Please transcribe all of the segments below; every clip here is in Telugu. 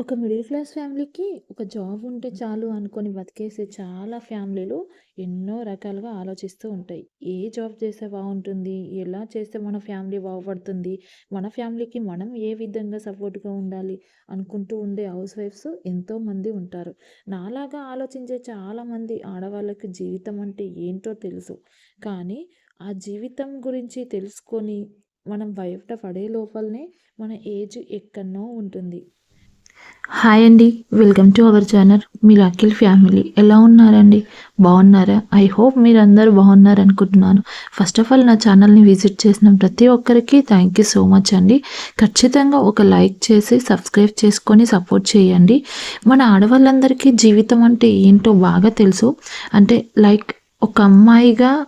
ఒక మిడిల్ క్లాస్ ఫ్యామిలీకి ఒక జాబ్ ఉంటే చాలు అనుకొని బతికేసే చాలా ఫ్యామిలీలు ఎన్నో రకాలుగా ఆలోచిస్తూ ఉంటాయి. ఏ జాబ్ చేస్తే బాగుంటుంది ఎలా చేస్తే మన ఫ్యామిలీ బాగుపడుతుంది? మన ఫ్యామిలీకి మనం ఏ విధంగా సపోర్ట్‌గా ఉండాలి? అనుకుంటూ ఉండే హౌస్ వైఫ్స్ ఎంతోమంది ఉంటారు. నాలాగా ఆలోచించే చాలామంది ఆడవాళ్ళకి జీవితం అంటే ఏంటో తెలుసు. కానీ ఆ జీవితం గురించి తెలుసుకొని మనం బయట పడే లోపలనే మన ఏజ్ ఎక్కడనో ఉంటుంది. హాయ్ అండి వెల్కమ్ టు అవర్ ఛానల్ మీరు అఖిల్ ఫ్యామిలీ ఎలా ఉన్నారండి? బాగున్నారా? ఐ హోప్ మీరందరూ బాగున్నారు అనుకుంటున్నాను. ఫస్ట్ ఆఫ్ ఆల్ నా ఛానల్ని విజిట్ చేసిన ప్రతి ఒక్కరికి థ్యాంక్ యూ సో మచ్ అండి. ఖచ్చితంగా ఒక లైక్ చేసి సబ్స్క్రైబ్ చేసుకొని సపోర్ట్ చేయండి. మన ఆడవాళ్ళందరికీ జీవితం అంటే ఏంటో బాగా తెలుసు. అంటే లైక్ ఒక అమ్మాయిగా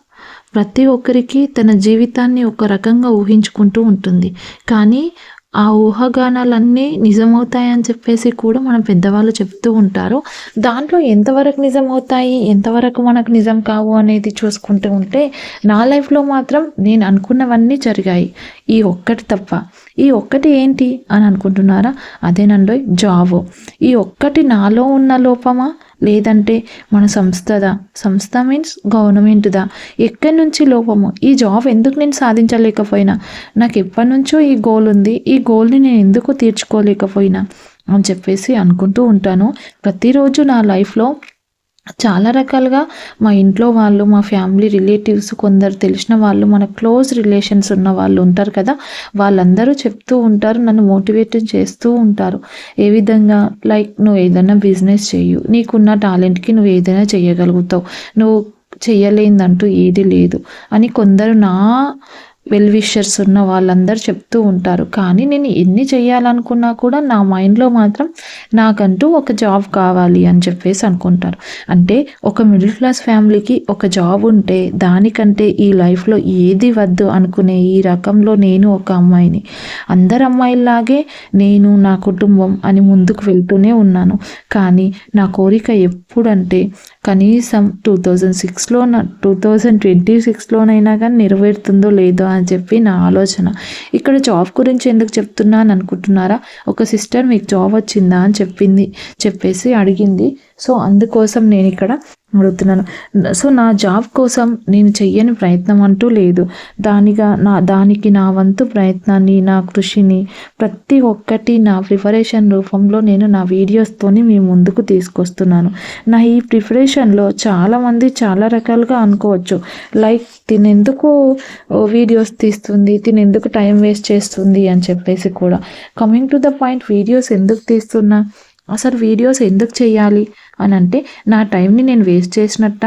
ప్రతి ఒక్కరికి తన జీవితాన్ని ఒక రకంగా ఊహించుకుంటూ ఉంటుంది. కానీ ఆ ఊహాగానాలన్నీ నిజమవుతాయని చెప్పేసి కూడా మన పెద్దవాళ్ళు చెప్తూ ఉంటారు. దాంట్లో ఎంతవరకు నిజమవుతాయి ఎంతవరకు మనకు నిజం కావు అనేది చూసుకుంటూ ఉంటే నా లైఫ్లో మాత్రం నేను అనుకున్నవన్నీ జరిగాయి. ఈ ఒక్కటి తప్ప. ఈ ఒక్కటి ఏంటి అని అనుకుంటున్నారా? అదేనండి జాబ్ ఈ ఒక్కటి నాలో ఉన్న లోపమా? లేదంటే మన సంస్థదా సంస్థ మీన్స్ గవర్నమెంట్దా? ఎక్కడి నుంచి లోపము? ఈ జాబ్ ఎందుకు నేను సాధించలేకపోయినా? నాకు ఎప్పటి నుంచో ఈ గోల్ ఉంది. ఈ గోల్ని నేను ఎందుకు తీర్చుకోలేకపోయినా? అని చెప్పేసి అనుకుంటూ ఉంటాను. ప్రతిరోజు నా లైఫ్లో చాలా రకాలుగా మా ఇంట్లో వాళ్ళు మా ఫ్యామిలీ రిలేటివ్స్ కొందరు తెలిసిన వాళ్ళు మన క్లోజ్ రిలేషన్స్ ఉన్న వాళ్ళు ఉంటారు కదా వాళ్ళందరూ చెప్తూ ఉంటారు నన్ను మోటివేట్ చేస్తూ ఉంటారు. ఏ విధంగా? లైక్ నువ్వు ఏదైనా బిజినెస్ చేయు నీకున్న టాలెంట్కి నువ్వు ఏదైనా చేయగలుగుతావు నువ్వు చేయలేదంటూ ఏది లేదు అని కొందరు నా వెల్విషర్స్ ఉన్న వాళ్ళందరూ చెప్తూ ఉంటారు. కానీ నేను ఎన్ని చేయాలనుకున్నా కూడా నా మైండ్లో మాత్రం నాకంటూ ఒక జాబ్ కావాలి అని చెప్పేసి అనుకుంటారు. అంటే ఒక మిడిల్ క్లాస్ ఫ్యామిలీకి ఒక జాబ్ ఉంటే దానికంటే ఈ లైఫ్లో ఏది వద్దు అనుకునే ఈ రకంలో నేను ఒక అమ్మాయిని. అందరు అమ్మాయిలాగే నేను నా కుటుంబం అని ముందుకు వెళ్తూనే ఉన్నాను. కానీ నా కోరిక ఎప్పుడంటే కనీసం టూ థౌజండ్ సిక్స్లో టూ థౌజండ్ ట్వంటీ సిక్స్లోనైనా కానీ నెరవేరుతుందో లేదో అని చెప్పి నా ఆలోచన. ఇక్కడ జాబ్ గురించి ఎందుకు చెప్తున్నాను అనుకుంటున్నారా ఒక సిస్టర్ మీకు జాబ్ వచ్చిందా అని చెప్పింది చెప్పేసి అడిగింది. సో అందుకోసం నేను ఇక్కడ అడుగుతున్నాను. సో నా జాబ్ కోసం నేను చెయ్యని ప్రయత్నం అంటూ లేదు. దానిగా నా దానికి నా వంతు ప్రయత్నాన్ని నా కృషిని ప్రతి ఒక్కటి నా ప్రిపరేషన్ రూపంలో నేను నా వీడియోస్తోని మీ ముందుకు తీసుకొస్తున్నాను. నా ఈ ప్రిపరేషన్లో చాలామంది చాలా రకాలుగా అనుకోవచ్చు. లైక్ తినెందుకు వీడియోస్ తీస్తుంది తినెందుకు టైం వేస్ట్ చేస్తుంది అని చెప్పేసి కూడా. Coming to the point videos ఎందుకు తీస్తున్నా? అసలు వీడియోస్ ఎందుకు చేయాలి అని అంటే నా టైంని నేను వేస్ట్ చేసినట్ట?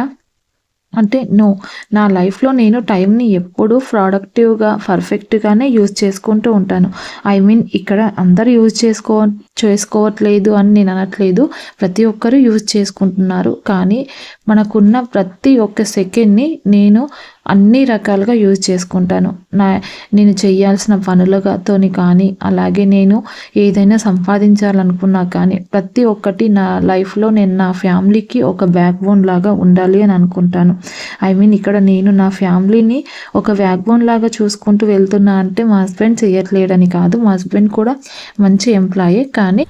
అంటే నో. నా లైఫ్లో నేను టైంని ఎప్పుడూ ప్రొడక్టివ్గా పర్ఫెక్ట్గానే యూజ్ చేసుకుంటూ ఉంటాను. ఐ మీన్ ఇక్కడ అందరు యూజ్ చేసుకో చేసుకోవట్లేదు అని నేను అనట్లేదు. ప్రతి ఒక్కరూ యూజ్ చేసుకుంటున్నారు. కానీ మనకున్న ప్రతి ఒక్క సెకండ్ని నేను అన్ని రకాలుగా యూజ్ చేసుకుంటాను. నా నేను చేయాల్సిన పనులతోని కానీ అలాగే నేను ఏదైనా సంపాదించాలనుకున్నా కానీ ప్రతి ఒక్కటి నా లైఫ్లో నేను నా ఫ్యామిలీకి ఒక బ్యాక్ బోన్ లాగా ఉండాలి అని అనుకుంటాను. ఐ మీన్ ఇక్కడ నేను నా ఫ్యామిలీని ఒక బ్యాక్ బోన్ లాగా చూసుకుంటూ వెళ్తున్నా అంటే మా హస్బెండ్ చేయట్లేడని కాదు. మా హస్బెండ్ కూడా మంచి ఎంప్లాయే. కానీ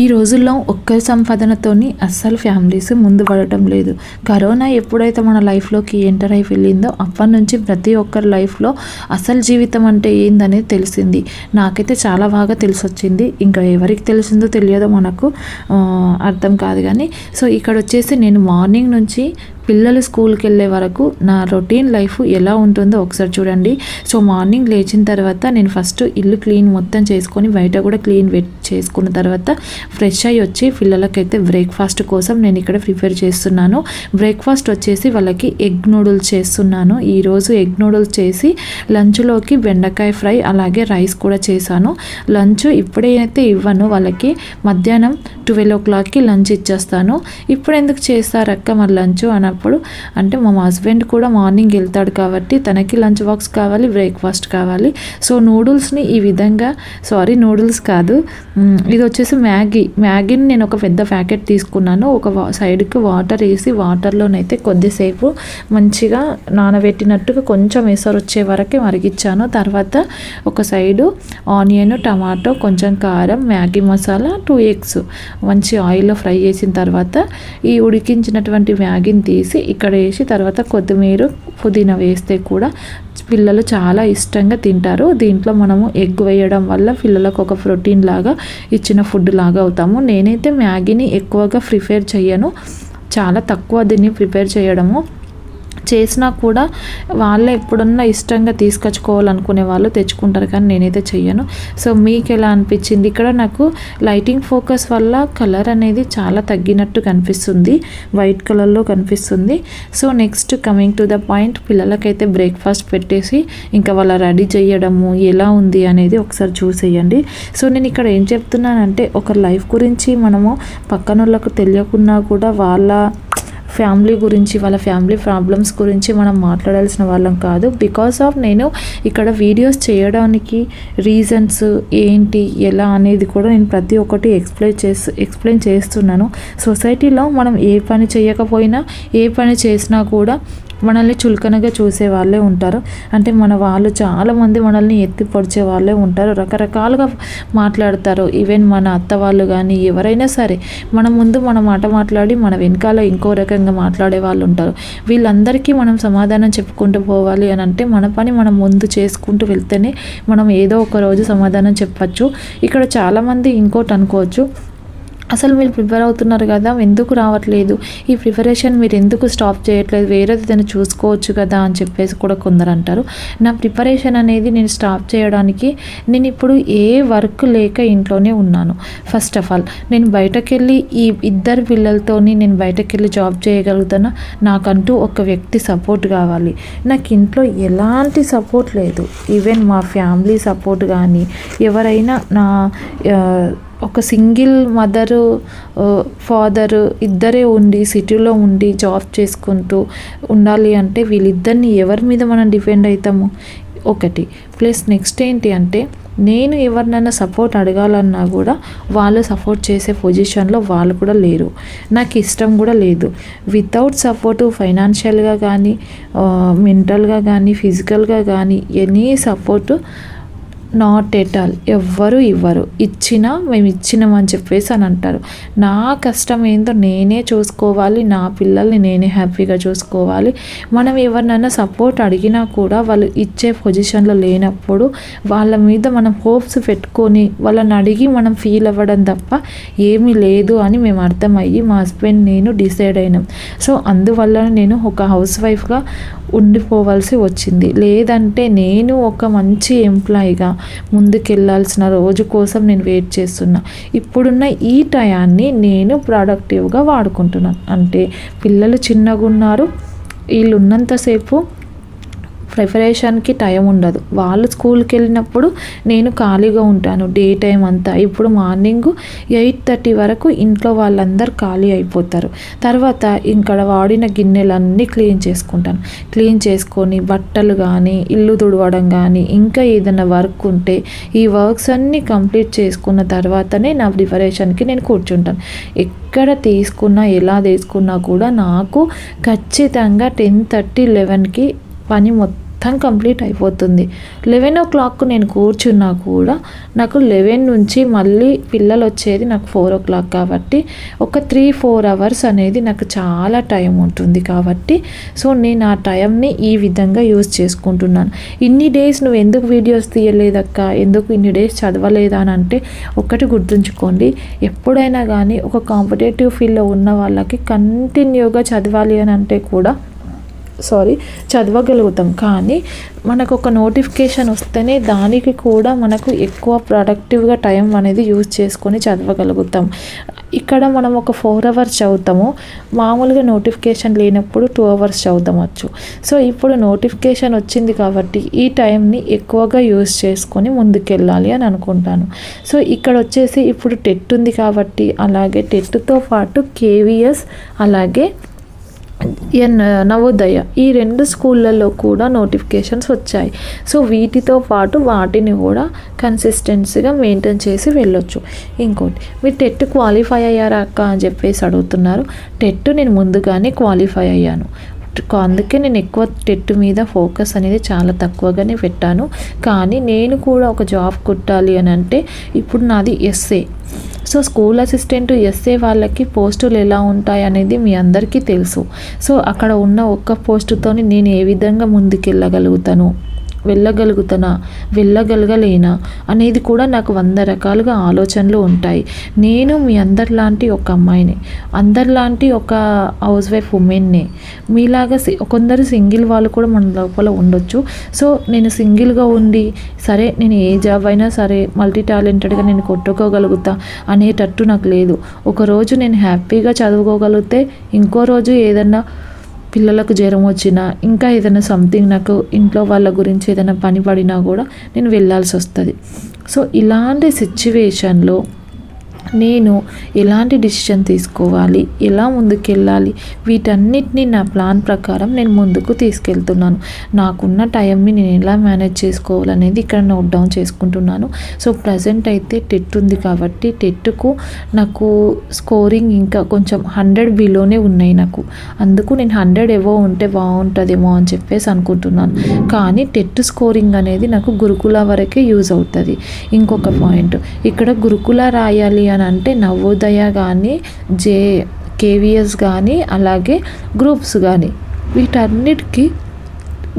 ఈ రోజుల్లో ఒక్క సంపాదనతోని అస్సలు ఫ్యామిలీస్ ముందు పడటం లేదు. కరోనా ఎప్పుడైతే మన లైఫ్లోకి ఎంటర్ అయి వెళ్ళిందో అప్పటి నుంచి ప్రతి ఒక్కరి లైఫ్లో అసలు జీవితం అంటే ఏందనేది తెలిసింది. నాకైతే చాలా బాగా తెలిసొచ్చింది. ఇంకా ఎవరికి తెలిసిందో తెలియదో మనకు అర్థం కాదు కానీ. సో ఇక్కడ వచ్చేసి నేను మార్నింగ్ నుంచి పిల్లలు స్కూల్కి వెళ్ళే వరకు నా రొటీన్ లైఫ్ ఎలా ఉంటుందో ఒకసారి చూడండి. సో మార్నింగ్ లేచిన తర్వాత నేను ఫస్ట్ ఇల్లు క్లీన్ మొత్తం చేసుకొని బయట కూడా క్లీన్ వెట్ చేసుకున్న తర్వాత ఫ్రెష్ అయ్యి వచ్చి పిల్లలకైతే బ్రేక్ఫాస్ట్ కోసం నేను ఇక్కడ ప్రిపేర్ చేస్తున్నాను. బ్రేక్ఫాస్ట్ వచ్చేసి వాళ్ళకి ఎగ్ నూడిల్స్ చేస్తున్నాను. ఈరోజు ఎగ్ నూడిల్స్ చేసి లంచ్లోకి బెండకాయ ఫ్రై అలాగే రైస్ కూడా చేశాను. లంచ్ ఇప్పుడైతే ఇవ్వను వాళ్ళకి మధ్యాహ్నం ట్వెల్వ్ ఓ క్లాక్కి లంచ్ ఇచ్చేస్తాను. ఇప్పుడు ఎందుకు చేస్తారక్క మరి లంచ్? అని అప్పుడు అంటే మా హస్బెండ్ కూడా మార్నింగ్ వెళ్తాడు కాబట్టి తనకి లంచ్ బాక్స్ కావాలి బ్రేక్ఫాస్ట్ కావాలి. సో నూడిల్స్ని ఈ విధంగా సారీ నూడిల్స్ కాదు ఇది వచ్చేసి మ్యాగీ. మ్యాగీని నేను ఒక పెద్ద ప్యాకెట్ తీసుకున్నాను. ఒక వా- సైడ్కి వాటర్ వేసి వాటర్లోనైతే కొద్దిసేపు మంచిగా నానబెట్టినట్టుగా కొంచెం ఎసరు వచ్చే వరకే మరిగించాను తర్వాత ఒక సైడు ఆనియన్ టమాటో కొంచెం కారం మ్యాగీ మసాలా టూ ఎగ్స్ మంచి ఆయిల్లో ఫ్రై చేసిన తర్వాత ఈ ఉడికించినటువంటి మ్యాగీని తీసి ఇక్కడ వేసి తర్వాత కొత్తిమీర పుదీనా వేస్తే కూడా పిల్లలు చాలా ఇష్టంగా తింటారు. దీంట్లో మనము ఎగ్ వేయడం వల్ల పిల్లలకు ఒక ప్రోటీన్ లాగా ఇచ్చిన ఫుడ్ లాగా అవుతాము. నేనైతే మ్యాగీని ఎక్కువగా ప్రిఫేర్ చేయను. చాలా తక్కువ దీన్ని ప్రిపేర్ చేయడము. చేసినా కూడా వాళ్ళే ఎప్పుడున్నా ఇష్టంగా తీసుకొచ్చుకోవాలనుకునే వాళ్ళు తెచ్చుకుంటారు కానీ నేనైతే చెయ్యను. సో మీకు ఎలా అనిపించింది? ఇక్కడ నాకు లైటింగ్ ఫోకస్ వల్ల కలర్ అనేది చాలా తగ్గినట్టు కనిపిస్తుంది. వైట్ కలర్లో కనిపిస్తుంది. So next coming to the point పిల్లలకైతే బ్రేక్ఫాస్ట్ పెట్టేసి ఇంకా వాళ్ళ రెడీ చేయడము ఎలా ఉంది అనేది ఒకసారి చూసేయండి. సో నేను ఇక్కడ ఏం చెప్తున్నానంటే ఒక లైఫ్ గురించి మనము పక్కన వాళ్ళకు తెలియకున్నా కూడా వాళ్ళ ఫ్యామిలీ గురించి వాళ్ళ ఫ్యామిలీ ప్రాబ్లమ్స్ గురించి మనం మాట్లాడాల్సిన వాళ్ళం కాదు. బికాస్ ఆఫ్ నేను ఇక్కడ వీడియోస్ చేయడానికి రీజన్స్ ఏంటి ఎలా అనేది కూడా నేను ప్రతి ఒక్కటి ఎక్స్ప్లెయిన్ చేస్తూ ఎక్స్ప్లెయిన్ చేస్తున్నాను. సొసైటీలో మనం ఏ పని చేయకపోయినా ఏ పని చేసినా కూడా మనల్ని చులకనగా చూసే వాళ్ళే ఉంటారు. అంటే మన వాళ్ళు చాలామంది మనల్ని ఎత్తి పొడిచే వాళ్ళే ఉంటారు. రకరకాలుగా మాట్లాడతారు. ఈవెన్ మన అత్త వాళ్ళు కానీ ఎవరైనా సరే మన ముందు మన మాట మాట్లాడి మన వెనకాల ఇంకో రకంగా మాట్లాడే వాళ్ళు ఉంటారు. వీళ్ళందరికీ మనం సమాధానం చెప్పుకుంటూ పోవాలి అని అంటే మన పని మనం ముందు చేసుకుంటూ వెళ్తేనే మనం ఏదో ఒక రోజు సమాధానం చెప్పచ్చు. ఇక్కడ చాలామంది ఇంకోటి అనుకోవచ్చు. అసలు మీరు ప్రిపేర్ అవుతున్నారు కదా ఎందుకు రావట్లేదు? ఈ ప్రిపరేషన్ మీరు ఎందుకు స్టాప్ చేయట్లేదు? వేరేది ఏదైనా చూసుకోవచ్చు కదా అని చెప్పేసి కూడా కొందరు అంటారు. నా ప్రిపరేషన్ అనేది నేను స్టాప్ చేయడానికి నేను ఇప్పుడు ఏ వర్క్ లేక ఇంట్లోనే ఉన్నాను. ఫస్ట్ ఆఫ్ ఆల్ నేను బయటకు వెళ్ళి ఈ ఇద్దరు పిల్లలతోని నేను బయటకు వెళ్ళి జాబ్ చేయగలుగుతానా? నాకంటూ ఒక వ్యక్తి సపోర్ట్ కావాలి. నాకు ఇంట్లో ఎలాంటి సపోర్ట్ లేదు. ఈవెన్ మా ఫ్యామిలీ సపోర్ట్ కానీ ఎవరైనా నా ఒక సింగిల్ మదరు ఫాదరు ఇద్దరే ఉండి సిటీలో ఉండి జాబ్ చేసుకుంటూ ఉండాలి అంటే వీళ్ళిద్దరిని ఎవరి మీద మనం డిపెండ్ అవుతాము ఒకటి. ప్లస్ నెక్స్ట్ ఏంటి అంటే నేను ఎవరినైనా సపోర్ట్ అడగాలన్నా కూడా వాళ్ళు సపోర్ట్ చేసే పొజిషన్లో వాళ్ళు కూడా లేరు. నాకు ఇష్టం కూడా లేదు. వితౌట్ సపోర్ట్ ఫైనాన్షియల్గా కానీ మెంటల్గా కానీ ఫిజికల్గా కానీ any support not at all. ఎవ్వరు ఇవ్వరు. ఇచ్చినా మేము ఇచ్చినామని చెప్పేసి అని అంటారు. నా కష్టం ఏందో నేనే చూసుకోవాలి. నా పిల్లల్ని నేనే హ్యాపీగా చూసుకోవాలి. మనం ఎవరినైనా సపోర్ట్ అడిగినా కూడా వాళ్ళు ఇచ్చే పొజిషన్లో లేనప్పుడు వాళ్ళ మీద మనం హోప్స్ పెట్టుకొని వాళ్ళని అడిగి మనం ఫీల్ అవ్వడం తప్ప ఏమీ లేదు అని మేము అర్థమయ్యి మా హస్బెండ్ నేను డిసైడ్ అయినాం. సో అందువల్ల నేను ఒక హౌస్ వైఫ్గా ఉండిపోవాల్సి వచ్చింది. లేదంటే నేను ఒక మంచి ఎంప్లాయీగా ముందుకెళ్ళాల్సిన రోజు కోసం నేను వెయిట్ చేస్తున్నా. ఇప్పుడున్న ఈ టయాన్ని నేను ప్రొడక్టివ్గా వాడుకుంటున్నాను అంటే పిల్లలు చిన్నగా ఉన్నారు వీళ్ళు ఉన్నంతసేపు ప్రిపరేషన్కి టైం ఉండదు. వాళ్ళు స్కూల్కి వెళ్ళినప్పుడు నేను ఖాళీగా ఉంటాను. డే టైం అంతా. ఇప్పుడు మార్నింగ్ ఎయిట్ థర్టీ వరకు ఇంట్లో వాళ్ళందరూ ఖాళీ అయిపోతారు. తర్వాత ఇక్కడ వాడిన గిన్నెలన్నీ క్లీన్ చేసుకుంటాను. క్లీన్ చేసుకొని బట్టలు కానీ ఇల్లు తుడవడం కానీ ఇంకా ఏదైనా వర్క్ ఉంటే ఈ వర్క్స్ అన్నీ కంప్లీట్ చేసుకున్న తర్వాతనే నా ప్రిపరేషన్కి నేను కూర్చుంటాను. ఎక్కడ తీసుకున్నా ఎలా తీసుకున్నా కూడా నాకు ఖచ్చితంగా టెన్ థర్టీ లెవెన్కి పని మొత్తం కంప్లీట్ అయిపోతుంది. లెవెన్ ఓ క్లాక్ నేను కూర్చున్నా కూడా నాకు లెవెన్ నుంచి మళ్ళీ పిల్లలు వచ్చేది నాకు ఫోర్ ఓ క్లాక్ కాబట్టి ఒక త్రీ ఫోర్ అవర్స్ అనేది నాకు చాలా టైం ఉంటుంది కాబట్టి సో నేను ఆ టైంని ఈ విధంగా యూజ్ చేసుకుంటున్నాను. ఇన్ని డేస్ నువ్వు ఎందుకు వీడియోస్ తీయలేదక్క? ఎందుకు ఇన్ని డేస్ చదవలేదా అని అంటే ఒకటి గుర్తుంచుకోండి. ఎప్పుడైనా కానీ ఒక కాంపిటేటివ్ ఫీల్డ్లో ఉన్న వాళ్ళకి కంటిన్యూగా చదవాలి అని అంటే కూడా సారీ చదవగలుగుతాం. కానీ మనకు ఒక నోటిఫికేషన్ వస్తేనే దానికి కూడా మనకు ఎక్కువ ప్రొడక్టివ్గా టైం అనేది యూజ్ చేసుకొని చదవగలుగుతాం. ఇక్కడ మనం ఒక ఫోర్ అవర్స్ చదువుతాము. మామూలుగా నోటిఫికేషన్ లేనప్పుడు టూ అవర్స్ చదువుతామచ్చు. సో ఇప్పుడు నోటిఫికేషన్ వచ్చింది కాబట్టి ఈ టైంని ఎక్కువగా యూజ్ చేసుకొని ముందుకెళ్ళాలి అని అనుకుంటాను. సో ఇక్కడ వచ్చేసి ఇప్పుడు టెట్ ఉంది కాబట్టి అలాగే టెట్తో పాటు కేవీఎస్ అలాగే ఎన్ నవోదయ. ఈ రెండు స్కూళ్ళల్లో కూడా నోటిఫికేషన్స్ వచ్చాయి. సో వీటితో పాటు వాటిని కూడా కన్సిస్టెన్సీగా మెయింటైన్ చేసి వెళ్ళొచ్చు. ఇంకోటి మీరు టెట్ క్వాలిఫై అయ్యారా అక్క అని చెప్పేసి అడుగుతున్నారు. టెట్ నేను ముందుగానే క్వాలిఫై అయ్యాను. అందుకే నేను ఎక్కువ టెట్ మీద ఫోకస్ అనేది చాలా తక్కువగానే పెట్టాను. కానీ నేను కూడా ఒక జాబ్ కుట్టాలి అని అంటే ఇప్పుడు నాది SA. So school assistant SA వాళ్ళకి పోస్టులు ఎలా ఉంటాయి అనేది మీ అందరికీ తెలుసు. సో అక్కడ ఉన్న ఒక్క పోస్టుతోని నేను ఏ విధంగా ముందుకెళ్ళగలుగుతాను? వెళ్ళగలుగుతానా? వెళ్ళగలగలేనా? అనేది కూడా నాకు వంద రకాలుగా ఆలోచనలు ఉంటాయి. నేను మీ అందరిలాంటి ఒక అమ్మాయిని అందరిలాంటి ఒక హౌస్ వైఫ్ ఉమెన్ని మీలాగా సి- కొందరు సింగిల్ వాళ్ళు కూడా మన లోపల ఉండొచ్చు. సో నేను సింగిల్గా ఉండి సరే నేను ఏ జాబ్ అయినా సరే మల్టీ టాలెంటెడ్గా నేను కొట్టుకోగలుగుతా అనేటట్టు నాకు లేదు. ఒకరోజు నేను హ్యాపీగా చదువుకోగలిగితే ఇంకో రోజు ఏదన్నా పిల్లలకు జ్వరం వచ్చినా ఇంకా ఏదైనా సంథింగ్ నాకు ఇంట్లో వాళ్ళ గురించి ఏదైనా పని పడినా కూడా నేను వెళ్ళాల్సి వస్తుంది. సో ఇలాంటి సిచ్యువేషన్లో నేను ఎలాంటి డిసిషన్ తీసుకోవాలి? ఎలా ముందుకెళ్ళాలి? వీటన్నిటిని నా ప్లాన్ ప్రకారం నేను ముందుకు తీసుకెళ్తున్నాను. నాకున్న టైంని నేను ఎలా మేనేజ్ చేసుకోవాలనేది ఇక్కడ నోట్ డౌన్ చేసుకుంటున్నాను. సో ప్రజెంట్ అయితే టెట్ ఉంది కాబట్టి టెట్కు నాకు స్కోరింగ్ ఇంకా కొంచెం హండ్రెడ్ బిలోనే ఉన్నాయి నాకు. అందుకు నేను హండ్రెడ్ ఎవో ఉంటే బాగుంటుందేమో అని చెప్పేసి అనుకుంటున్నాను. కానీ టెట్ స్కోరింగ్ అనేది నాకు గురుకుల వరకే యూజ్ అవుతుంది. ఇంకొక పాయింట్ ఇక్కడ గురుకుల రాయాలి అని అంటే నవోదయ కానీ జే కేవీఎస్ కానీ అలాగే గ్రూప్స్ కానీ వీటన్నిటికీ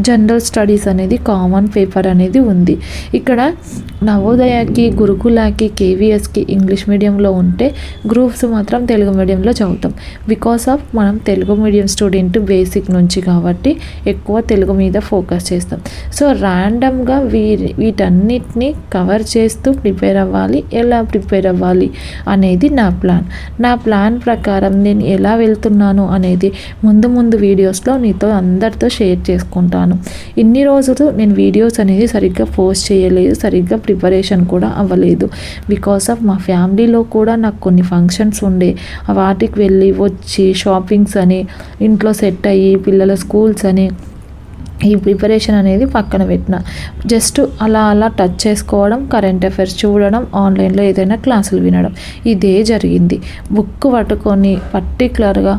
జనరల్ స్టడీస్ అనేది కామన్ పేపర్ అనేది ఉంది. ఇక్కడ నవోదయకి గురుకులకి కేవీఎస్కి ఇంగ్లీష్ మీడియంలో ఉంటే గ్రూప్స్ మాత్రం తెలుగు మీడియంలో చదువుతాం. బికాస్ ఆఫ్ మనం తెలుగు మీడియం స్టూడెంట్ బేసిక్ నుంచి కాబట్టి ఎక్కువ తెలుగు మీద ఫోకస్ చేస్తాం. సో ర్యాండమ్గా వీ వీటన్నిటిని కవర్ చేస్తూ ప్రిపేర్ అవ్వాలి. ఎలా ప్రిపేర్ అవ్వాలి అనేది నా ప్లాన్. నా ప్లాన్ ప్రకారం నేను ఎలా వెళ్తున్నాను అనేది ముందు ముందు వీడియోస్లో నీతో అందరితో షేర్ చేసుకుంటాను. ఇన్ని రోజులు నేను వీడియోస్ అనేది సరిగ్గా పోస్ట్ చేయలేదు సరిగ్గా ప్రిపరేషన్ కూడా అవ్వలేదు. బికాస్ ఆఫ్ మా ఫ్యామిలీలో కూడా నాకు కొన్ని ఫంక్షన్స్ ఉండే వాటికి వెళ్ళి వచ్చి షాపింగ్స్ అని ఇంట్లో సెట్ అయ్యి పిల్లల స్కూల్స్ అని ఈ ప్రిపరేషన్ అనేది పక్కన పెట్టిన. జస్ట్ అలా అలా టచ్ చేసుకోవడం కరెంట్ అఫైర్స్ చూడడం ఆన్లైన్లో ఏదైనా క్లాసులు వినడం ఇదే జరిగింది. బుక్ పట్టుకొని పర్టికులర్గా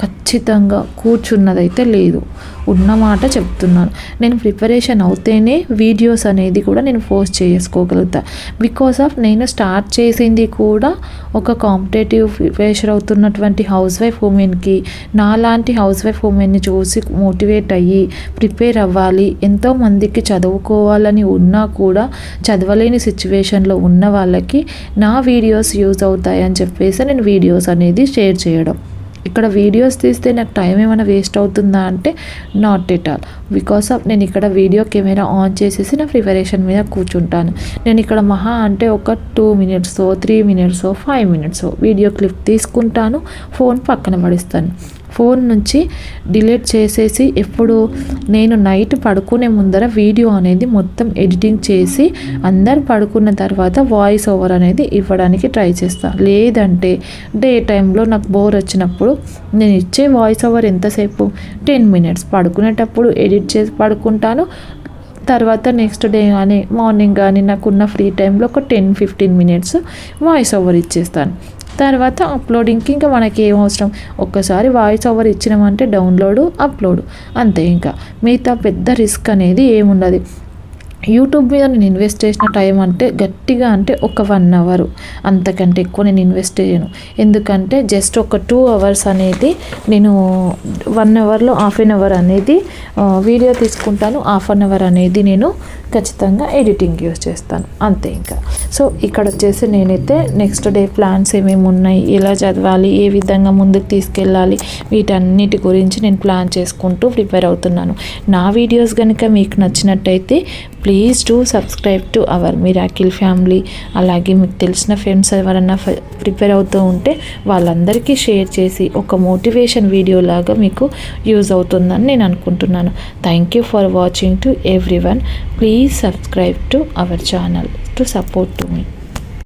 ఖచ్చితంగా కూర్చున్నదైతే లేదు. ఉన్న మాట చెప్తున్నాను. నేను ప్రిపరేషన్ అవుతేనే వీడియోస్ అనేది కూడా నేను పోస్ట్ చేసుకోగలుగుతా. బికాస్ ఆఫ్ నేను స్టార్ట్ చేసింది కూడా ఒక కాంపిటేటివ్ ప్రిపరేషన్ అవుతున్నటువంటి హౌస్ వైఫ్ ఉమెన్కి నాలాంటి హౌస్ వైఫ్ ఉమెన్ని చూసి మోటివేట్ అయ్యి ప్రిపేర్ అవ్వాలి. ఎంతోమందికి చదువుకోవాలని ఉన్నా కూడా చదవలేని సిచ్యువేషన్లో ఉన్న వాళ్ళకి నా వీడియోస్ యూజ్ అవుతాయని చెప్పేసి నేను వీడియోస్ అనేది షేర్ చేయడం. ఇక్కడ వీడియోస్ తీస్తే నాకు టైం ఏమైనా వేస్ట్ అవుతుందా అంటే not at all because of నేను ఇక్కడ వీడియో కెమెరా ఆన్ చేసేసి నా ప్రిపరేషన్ మీద కూర్చుంటాను. నేను ఇక్కడ మహా అంటే ఒక two minutes three minutes five minutes video clip తీసుకుంటాను ఫోన్ పక్కన పడిస్తాను. ఫోన్ నుంచి డిలీట్ చేసేసి ఎప్పుడు నేను నైట్ పడుకునే ముందర వీడియో అనేది మొత్తం ఎడిటింగ్ చేసి అందరు పడుకున్న తర్వాత వాయిస్ ఓవర్ అనేది ఇవ్వడానికి ట్రై చేస్తాను లేదంటే డే టైంలో నాకు బోర్ వచ్చినప్పుడు నేను ఇచ్చే వాయిస్ ఓవర్ ఎంతసేపు? Ten minutes. పడుకునేటప్పుడు ఎడిట్ చేసి పడుకుంటాను. తర్వాత నెక్స్ట్ డే కానీ మార్నింగ్ కానీ నాకున్న ఫ్రీ టైంలో ఒక ten fifteen minutes voice over ఇచ్చేస్తాను. తర్వాత అప్లోడింగ్కి ఇంకా మనకి ఏం అవసరం? ఒక్కసారి వాయిస్ ఓవర్ ఇచ్చినామంటే డౌన్లోడ్ అప్లోడ్ అంతే ఇంకా. మిగతా పెద్ద రిస్క్ అనేది ఏముండదు. యూట్యూబ్ మీద నేను ఇన్వెస్ట్ చేసిన టైం అంటే గట్టిగా అంటే ఒక వన్ అవర్ అంతకంటే ఎక్కువ నేను ఇన్వెస్ట్ చేయను. ఎందుకంటే జస్ట్ ఒక టూ అవర్స్ అనేది నేను వన్ అవర్లో హాఫ్ అన్ అవర్ అనేది వీడియో తీసుకుంటాను. హాఫ్ అన్ అవర్ అనేది నేను ఖచ్చితంగా ఎడిటింగ్ యూస్ చేస్తాను. అంతే ఇంకా. సో ఇక్కడ వచ్చేసి నేనైతే నెక్స్ట్ డే ప్లాన్స్ ఏమేమి ఉన్నాయి ఎలా చదవాలి ఏ విధంగా ముందుకు తీసుకెళ్ళాలి వీటన్నిటి గురించి నేను ప్లాన్ చేసుకుంటూ ప్రిపేర్ అవుతున్నాను. నా వీడియోస్ కనుక మీకు నచ్చినట్టయితే please do subscribe to our miracle family అలాగే మీకు తెలిసిన ఫ్రెండ్స్ ఎవరన్నా ప్రిపేర్ అవుతూ ఉంటే వాళ్ళందరికీ షేర్ చేసి ఒక మోటివేషన్ వీడియో లాగా మీకు యూజ్ అవుతుందని నేను అనుకుంటున్నాను. Thank you for watching to every one please please subscribe to our channel to support to me.